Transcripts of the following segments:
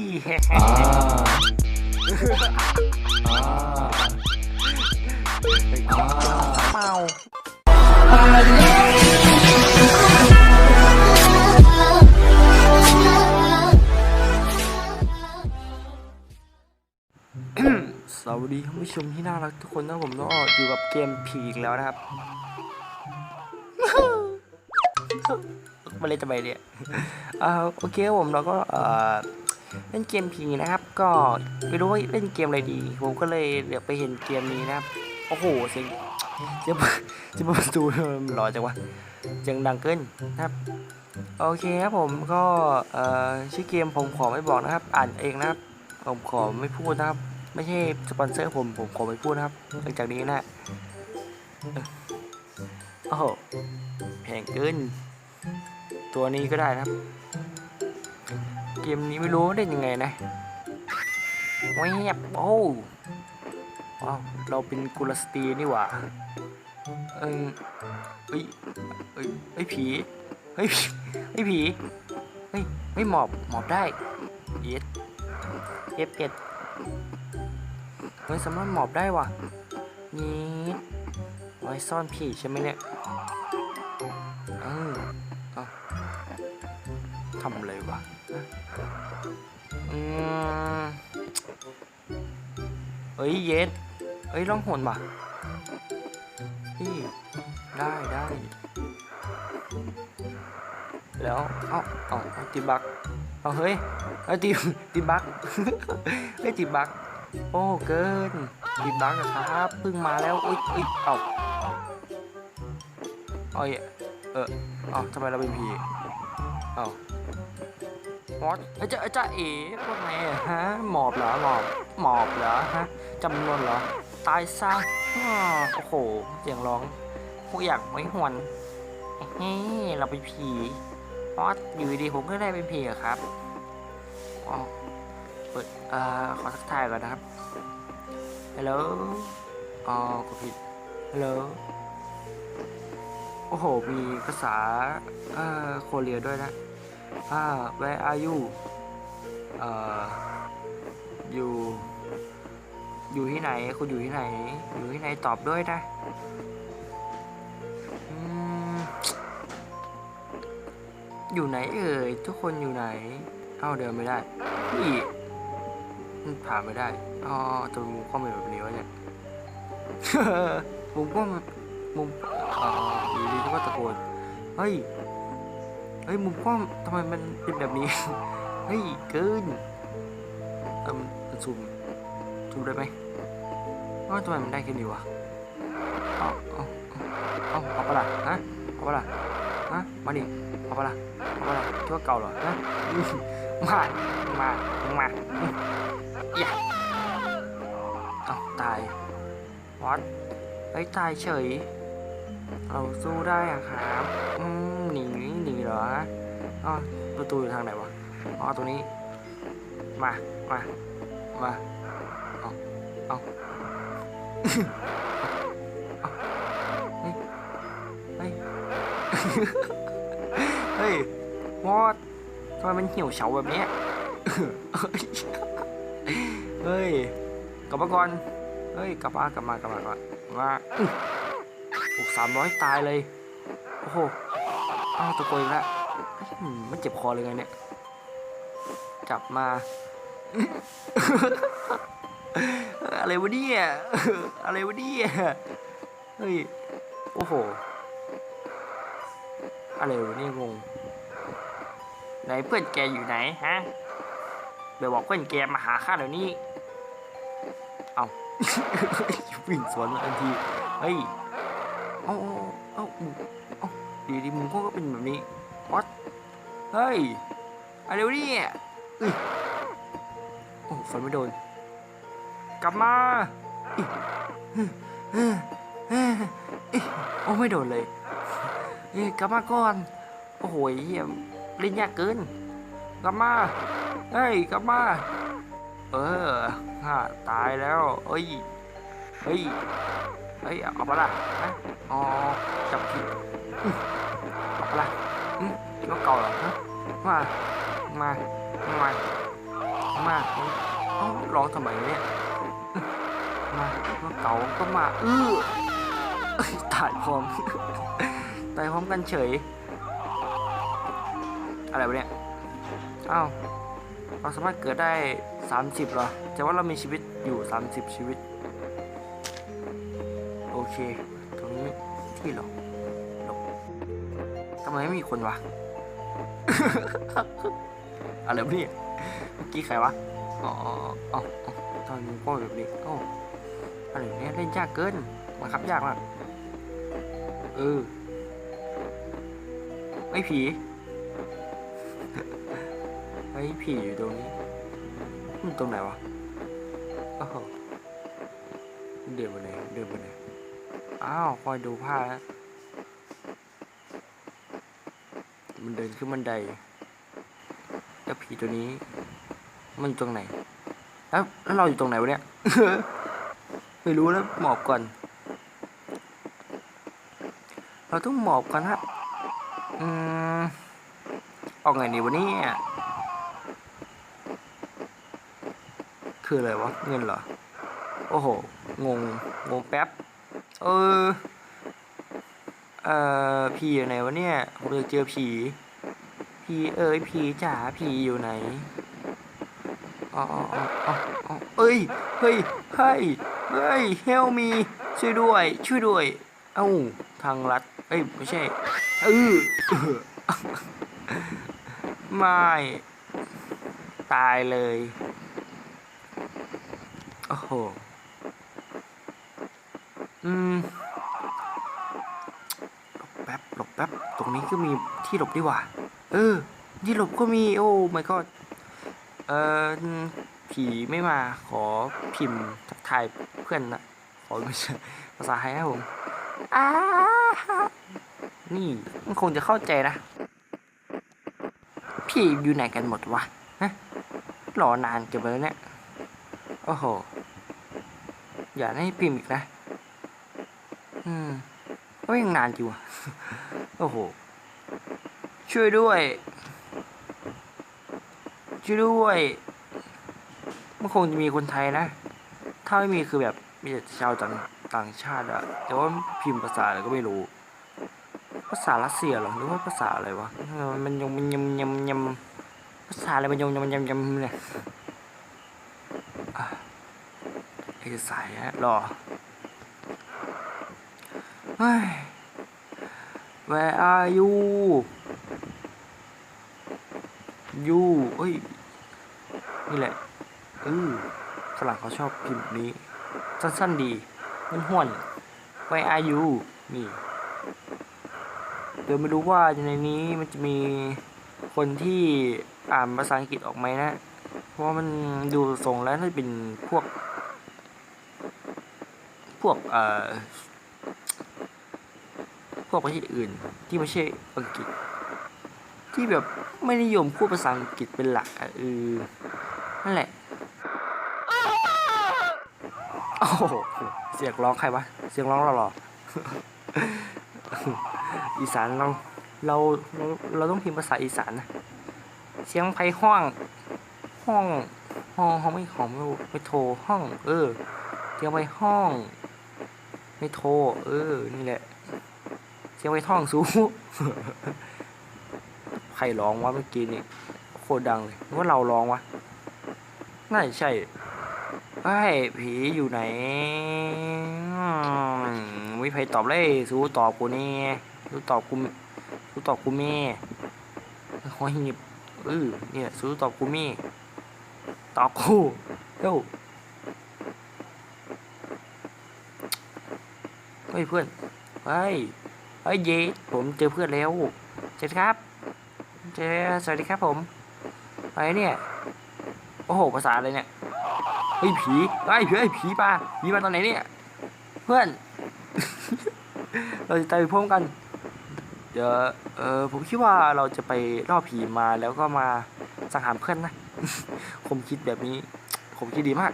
อ่าอ่าอ่า เมาสวัสดีท่านผู้ชมที่น่ารักทุกคนนะผมก็อยู่กับเกมผีอีกแล้วนะครับ มาเล่นทำไมเนี่ยอ่าโอเคครับผมเราก็เอ่อ เล่นเกมผีนะครับ ก็ไม่รู้ว่าเล่นเกมอะไรดี ผมก็เลยเดี๋ยวไปเห็นเกมนี้นะครับ โอ้โหเสียงเสียงเสียงประตูมันหล่อจังวะเสียงดังเกินนะครับ โอเคครับผมก็ชื่อเกมผมขอไม่บอกนะครับ อ่านเองนะครับ ผมขอไม่พูดนะครับ ไม่ใช่สปอนเซอร์ผมผมขอไม่พูดนะครับหลังจากนี้นะเออโอ้โหแพงเกิน ตัวนี้ก็ได้นะครับ เกมนี้ไม่รู้เล่นยังไงนะแวบโอ้ว้าวเราเป็นกุลสตรีนี่หว่าเออเฮ้ยเฮ้ยเฮ้ยผีเฮ้ยผีเฮ้ยผีเฮ้ยไม่หมอบหมอบได้เย็ดเย็ดเย็ดเฮ้ยสามารถหมอบได้ว่ะนี่ไว้ซ่อนผีใช่ไหมเนี่ยเออ ฮ้ยเย็ดเฮ้ยร้องหนป่ะพี่ได้ได้แล้วเอ้าเอ้าเอาติบักเอาเฮ้ยเอาติติบักเฮ้ยติบักโอ้เกินติบักอะครับเพิ่งมาแล้วอุ้ยอุ้ยเอ้าเอ้ยเออเอ้าทำไมเราเป็นผีเอ้าวอตเอ้ยจะเอ้ยจะเอ๋พวกไหนฮะหมอบเหรอหมอบหมอบเหรอฮะ จำนวนเหรอ ตายซะโอ้โห เสียงร้องพวกอยากไม่หวนเฮ้เราเป็นผีวอตอยู่ดีๆผมก็ได้เป็นผีอะครับอ๋อเปิดเอ่อขอทักทายก่อนนะครับฮัลโหลอ๋อกดผิดฮัลโหลโอ้โห มีภาษาเอ่อโคเรียด้วยนะอ่า where are you เอ่ออยู่ อยู่ที่ไหน คุณอยู่ที่ไหน อยู่ที่ไหนตอบด้วยนะอยู่ไหนเอ่ยทุกคนอยู่ไหนเอ้าเดินไม่ได้นี่มันผ่านไม่ได้อ๋อตัวมุมกล้องเป็นแบบนี้วะเนี่ยมุมกล้องมุมอ่าอยู่ดีก็ตะโกนเฮ้ยเฮ้ยมุมกล้องทำไมมันเป็นแบบนี้เฮ้ยเกินเอ่มมันซูม ซูมได้ไหมว่าทำไมมันได้แค่นี้วะเอาเอาเอาเอาเอาปะล่ะฮะเอาปะล่ะฮะมาดิเอาปะล่ะเอาปะล่ะคิดว่าเก่าเหรอฮะมามามาอืมอย่าเอาตายวัดเฮ้ตายเฉย เราสู้ได้อะครับอืมหนีหนีเหรอฮะอ๋อประตูอยู่ทางไหนวะอ๋อตรงนี้ มา มา มา เอาเฮ้ยเฮ้ย เฮ้ยวอดทำไมมันเหี่ยวเฉาแบบนี้ เฮ้ย กลับมาก่อน เฮ้ย กลับมากลับมากลับมาก่อนมาหกสามร้อยตายเลย โอ้โห อ้าวตะโกนแล้วมันเจ็บคอเลยไงเนี่ยกลับมา อะไรวะเนี่ย อะไรวะเนี่ย เฮ้ย โอ้โห อะไรวะเนี่ยงง ไหนเพื่อนแกอยู่ไหนฮะเดี๋ยวบอกเพื่อนแกมาหาข้าเดี๋ยวนี้ เอาวิ่งสวนทันที เฮ้ย เอาเอาเอาดีดีมึงก็เป็นแบบนี้วัดเฮ้ย อะไรวะเนี่ยอุ้ยโอ้ฟันไม่โดน กลับมาอิโอ้ไม่โดนเลยเฮ้กลับมาก่อน โอ้โหเหี้ยเล่นยากเกิน กลับมาเฮ้ยกลับมา เออฮ่าตายแล้วเอ้ยเฮ้ยเฮ้ยเอาปะล่ะฮะอ๋อจับผิดเอาปะล่ะอืมคิดว่าเก่าเหรอฮะมามามามาเอ้าร้องทำไมเนี่ย มาเก่าก็มาเออเอ้ยตายพร้อมตายพร้อมกันเฉย อะไรวะเนี่ยอ้าวเราสามารถเกิดได้ 30เหรอแต่ว่าเรามีชีวิตอยู่ 30 ชีวิต โอเค ตรงนี้ที่หลบหลบทำไมไม่มีคนวะ อะไรวะเนี่ยเมื่อกี้ใครวะ อ๋ออ๋ออ๋ออ๋อตอนนี้ก็แบบนี้โอ้ อะไรเนี่ยเล่นยากเกินบังคับยากมากเออไม่ผีไอ้ผีอยู่ตรงนี้มันตรงไหนวะโอ้โหเดินไปไหนเดินไปไหนอ้าวคอยดูผ้าแล้วมันเดินขึ้นบันไดแล้วผีตัวนี้ มันอยู่ตรงไหนแล้วแล้วเราอยู่ตรงไหนวะเนี่ย ไม่รู้แล้วหมอบก่อน เราต้องหมอบก่อนครับอืมออกไงดีวะเนี่ยคืออะไรวะ เงินเหรอ โอ้โห งง งงแป๊บ เออ เอ่อผีอยู่ไหนวะเนี่ย ผมอยากเจอผี ผีเอ้ยผีจ๋าผีอยู่ไหน อ๋ออ๋ออ๋ออ๋ออ๋อเอ้ย เฮ้ย เฮ้ย เฮ้ยเฮลมีช่วยด้วย ช่วยด้วย เอ้าทางลัดเอ้ยไม่ใช่เออไม่ตายเลย โอ้โห อืม หลบแป๊บ หลบแป๊บ ตรงนี้ก็มีที่หลบดีกว่า เออ ที่หลบก็มี โอ้ my god เออผีไม่มา ขอพิมพ์ทัก ทายเพื่อนนะขอไม่ใช่ภาษาไทยนะผมอ้านี่มันคงจะเข้าใจนะ พี่อยู่ไหนกันหมดวะฮะรอนานเกินไปแล้วเนี่ย โอ้โห อย่าให้พิมพ์อีกนะ อืมก็ยังนานอยู่อะโอ้โห ช่วยด้วย ช่วยด้วย มันคงจะมีคนไทยนะ ถ้าไม่มีคือแบบมีแต่ชาวต่างต่างชาติอะแต่ว่าพิมพ์ภาษาอะไรก็ไม่รู้ ภาษารัสเซียหรอหรือว่าภาษาอะไรวะมันยงมันยำยำยำภาษาอะไรมันยงยำยำยำเนี่ยอะเอกสายฮะรอเฮ้ย Where are you you เอ้ย นี่แหละเออ ฝรั่งเขาชอบพิมพ์แบบนี้ สั้นๆดีมันห่วน Where are you นี่เดี๋ยวไม่รู้ว่าในนี้มันจะมีคนที่อ่านภาษาอังกฤษออกไหมนะ เพราะว่ามันดูทรงแล้วน่าจะเป็นพวก พวกเอ่อพวกประเทศอื่นที่ไม่ใช่อังกฤษ ที่แบบไม่นิยมพูดภาษาอังกฤษเป็นหลักอะเออนั่นแหละ โหเสียงร้องใครวะ เสียงร้องเราหรออีสานเราเราเราเราต้องพิมพ์ภาษาอีสานนะเสียงไพห้อง ห้องห้องห้องไม่หอมไม่โทรห้อง เออเสียงไพห้อง ไม่โทรเออ นี่แหละ เสียงไพท่องสูใครร้องวะเมื่อกี้นี่โคตรดังเลยว่าเราร้องวะน่าจะใช่ ไอ้ผีอยู่ไหนอืมวิไพตอบเลยสู้ตอบกูนี่สู้ตอบกูสู้ตอบกูแม่หอยหยิบเออเนี่ยสู้ตอบกูแม่ตอบกูเร็วเฮ้ยเพื่อนเฮ้ยเฮ้ยเยผมเจอเพื่อนแล้วเจอครับเจสวัสดีครับผมอะไรเนี่ยโอ้โหภาษาอะไรเนี่ย เฮ้ยผีเฮ้ผีเฮ้ผีปลาผีมาตอนไหนเนี่ย เพื่อน เราจะไปพร้อมกัน เดี๋ยวเออผมคิดว่าเราจะไปล่อผีมาแล้วก็มาสังหารเพื่อนนะ ผมคิดแบบนี้ ผมคิดดีมาก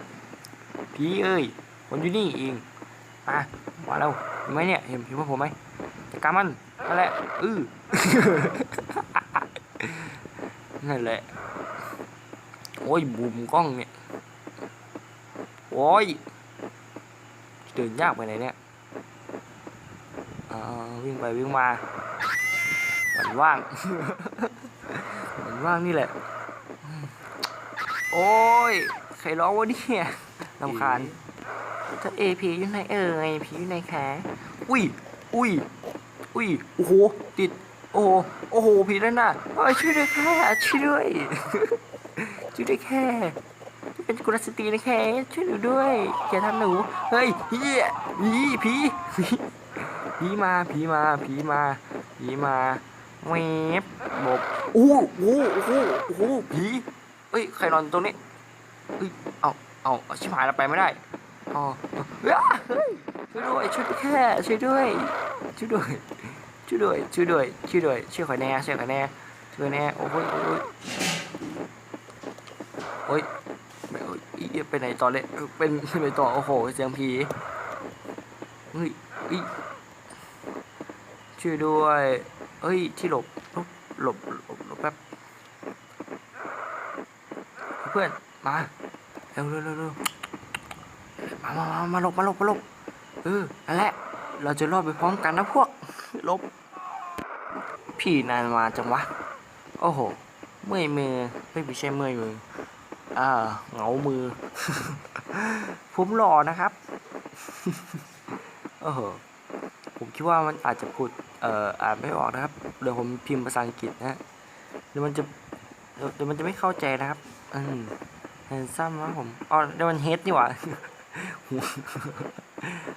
ผีเอ้ยผมอยู่นี่เองมามาแล้วเห็นไหมเนี่ย เห็นเห็นว่าผมไหมจัดการมันนั่นแหละอือนั่นแหละ โอโอ้ยบุมกล้องเนี่ย โอ้ยเดินยากไปไหนเนี่ยอ่าวิ่งไปวิ่งมาเหมือนว่างเหมือนว่างนี่แหละ โอ้ยใครร้องวะเนี่ยลำคาญถ้าเอพีอยู่ไหนเอ่ยพีอยู่ไหนแคะอุ้ย อุ้ย อุ้ย โอ้โห ติด โอ้โห โอ้โหผีนั่นน่ะเอ้ยช่วยด้วยแค่ช่วยด้วย ช่วยด้วยแค่ เป็นกุลสตรีนะแค่ช่วยหนูด้วยอย่าทำหนู เฮ้ยเฮียผีผีผีผีมาผีมาผีมาผีมาเวบบบโอ้โหโอ้โหโอ้โหผีเอ้ยใครนอนตรงนี้เฮ้ยเอาเอาชิบหายแล้วไปไม่ได้อ๋อเฮ้ยช่วยด้วยช่วยแค่ช่วยด้วยช่วยด้วยช่วยด้วยช่วยด้วยช่วยด้วยช่วยข่อแน่ช่วยข่อแน่ช่วยแน่โอ้ยโอ้ยโอ้ยไม่โอ้ย ไปไหนต่อเลยเป็นไปต่อโอ้โห เสียงผีเฮ้ยอีช่วยด้วยเฮ้ยที่หลบหลบหลบหลบหลบแป๊บเพื่อนมาเร็วเร็วเร็วเร็วมามามามาหลบมาหลบมาหลบเออนั่นแหละเราจะรอดไปพร้อมกันนะพวกลบพี่นานมาจังวะ โอ้โห เมื่อยมือไม่ใช่เมื่อยมือ อ่าเหงามือ ผมหล่อนะครับโอ้โหผมคิดว่ามันอาจจะพูดเอ่ออ่านไม่ออกนะครับเดี๋ยวผมพิมพ์ภาษาอังกฤษนะเดี๋ยวมันจะเดี๋ยวมันจะไม่เข้าใจนะครับอืมแฮนซัมนะผมอ๋อเดี๋ยวมันเฮดนี่หว่า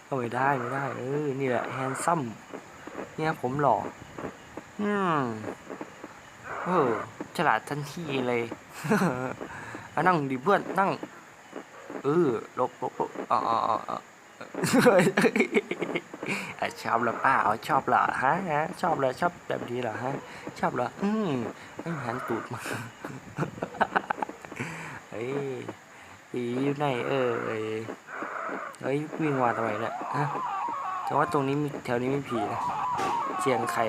เอาไม่ได้ไม่ได้เออนี่แหละแฮนซัมเนี่ยผมหล่ออืมเออฉลาดทันทีเลย อานั่งดิเพื่อนนั่ง เออลบลบลบอ๋ออ๋ออ๋ออ๋อเฮ้ยอะชอบหรอเปล่าชอบเหรอฮะฮะชอบเหรอชอบแบบนี้เหรอฮะชอบเหรออืมหันตูดมาเฮ้ยผีอยู่ไหนเอ่ยเฮ้ยวิ่งมาทำไมเนี่ยฮะแต่ว่าตรงนี้มีแถวนี้มีผีนะเชียงไข่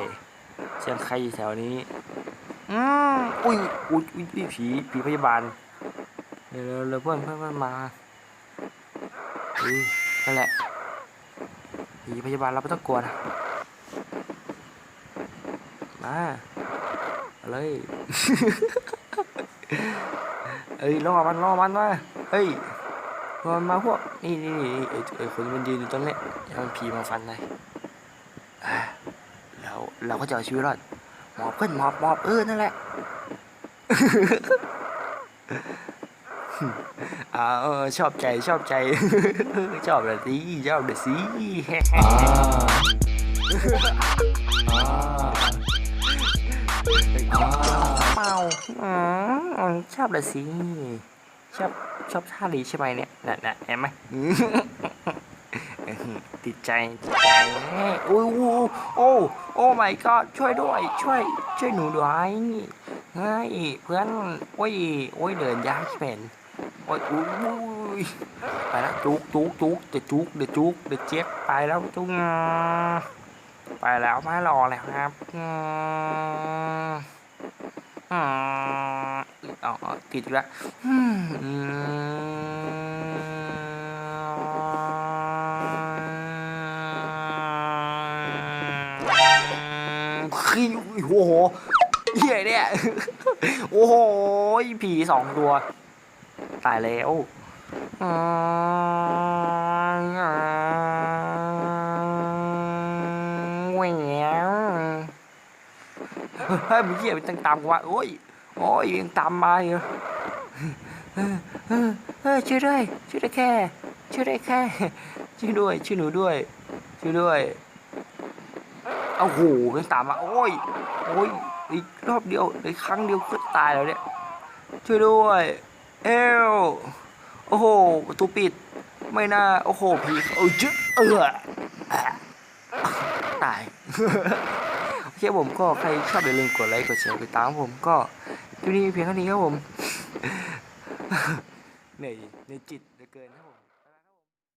เชียงไข่แถวนี้อืมอุ้ยอุ้ยอุ้ยผีผีพยาบาล เร็วเร็วเราเพื่อนเพื่อนเพื่อนมาเออนั่นแหละผีพยาบาลเราไม่ต้องกลัวนะ มาเลยเอ้ยล่อมันล่อมันมาเฮ้ยล่อมันมาพวก นี่นี่นี่ไอ้คนมันยืนอยู่ตรงนี้ย่ามันผีมาฟันเลยอะแล้วเราก็จะเอาชีวิตรอดหมอบเพื่อนหมอบหมอบเออนั่นแหละ อาชอบใจชอบใจ ชอบเลยสิชอบเลยสิเปล่าอืมชอบเลยสิชอบชอบท่าดีใช่ไหมเนี่ยน่ะน่ะเห็นไหมติดใจติดใจโอ้โหโอ้โอ้ my god ช่วยด้วย ช่วย ช่วยหนูด้วยเฮ้ยเพื่อนโอ้ยโอ้ยเดินยากใช่ไหมโอ้ยอุ้ยไปแล้วจุกจุกจุกเดี๋ยวจุกเดี๋ยวจุกเดี๋ยวเจ็บไปแล้วจุกไปแล้วไม่รอแล้วครับอืมอืมเอติดแล้วอืมขี้โอ้โหเหี้ยเนี่ย โอ้โหผีสองตัว ตายแล้วแหววเฮ้ยมึงเหี้ยมันตั้งตามกูวะโอ้ย โอ้ยยังตามมาอยู่เออเออเออช่วยด้วยช่วยได้แค่ช่วยได้แค่ช่วยด้วยช่วยหนูด้วยช่วยด้วยโอ้โหยังตามมาโอ้ยโอ้ยอีกรอบเดียวอีกครั้งเดียวก็ตายแล้วเนี่ยช่วยด้วย เอวโอ้โหประตูปิด ไม่น่า โอ้โหผีเออจึ๊ะเออตาย โอเคผมก็ใครชอบอย่าลืมกดไลค์ กดแชร์กดติดตามผมก็ที่นี้เพียงเท่านี้ครับผมเหนื่อยในจิตเหลือเกินครับผม